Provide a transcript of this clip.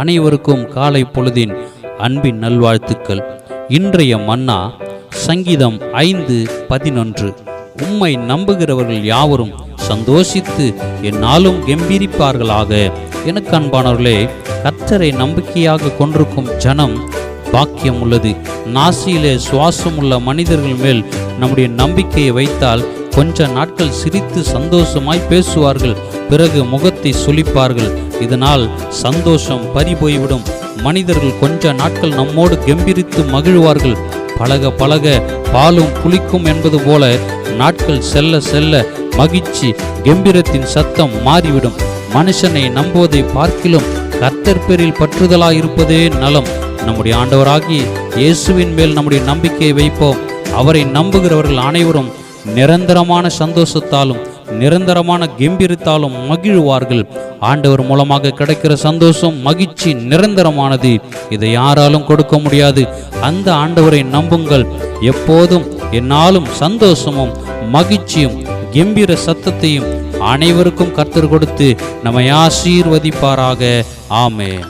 அனைவருக்கும் காலை பொழுதின் அன்பின் நல்வாழ்த்துக்கள். இன்றைய மன்னா சங்கீதம் ஐந்து பதினொன்று. உம்மை நம்புகிறவர்கள் யாவரும் சந்தோஷித்து என்னாலும் கெம்பீரிப்பார்களாக. எனக்கு அன்பானவர்களே கத்தரை நம்பிக்கையாக கொண்டிருக்கும் ஜனம் பாக்கியம் உள்ளது நாசியிலே சுவாசம் உள்ள மனிதர்கள் மேல் நம்முடைய நம்பிக்கையை வைத்தால் கொஞ்ச நாட்கள் சிரித்து சந்தோஷமாய் பேசுவார்கள் பிறகு முகத்தை சுழிப்பார்கள் இதனால் சந்தோஷம் பறிபோய்விடும். மனிதர்கள் கொஞ்ச நாட்கள் நம்மோடு கெம்பீரித்து மகிழ்வார்கள். பழக பழக பாலும் புளிக்கும் என்பது போல நாட்கள் செல்ல செல்ல மகிழ்ச்சி கெம்பீரத்தின் சத்தம் மாறிவிடும். மனுஷனை நம்புவதை பார்க்கிலும் கர்த்தர் பேரில் பற்றுதலாய் இருப்பதே நலம். நம்முடைய ஆண்டவராகி இயேசுவின் மேல் நம்முடைய நம்பிக்கையை வைப்போம். அவரை நம்புகிறவர்கள் அனைவரும் நிரந்தரமான சந்தோஷத்தாலும் நிரந்தரமான கம்பீரத்தாலும் மகிழ்வார்கள். ஆண்டவர் மூலமாக கிடைக்கிற சந்தோஷம் மகிழ்ச்சி நிரந்தரமானது. இதை யாராலும் கொடுக்க முடியாது. அந்த ஆண்டவரை நம்புங்கள். எப்போதும் என்னாலும் சந்தோஷமும் மகிழ்ச்சியும் கம்பீர சத்தத்தையும் அனைவருக்கும் கர்த்தர் கொடுத்து நம்மை ஆசீர்வதிப்பாராக. ஆமே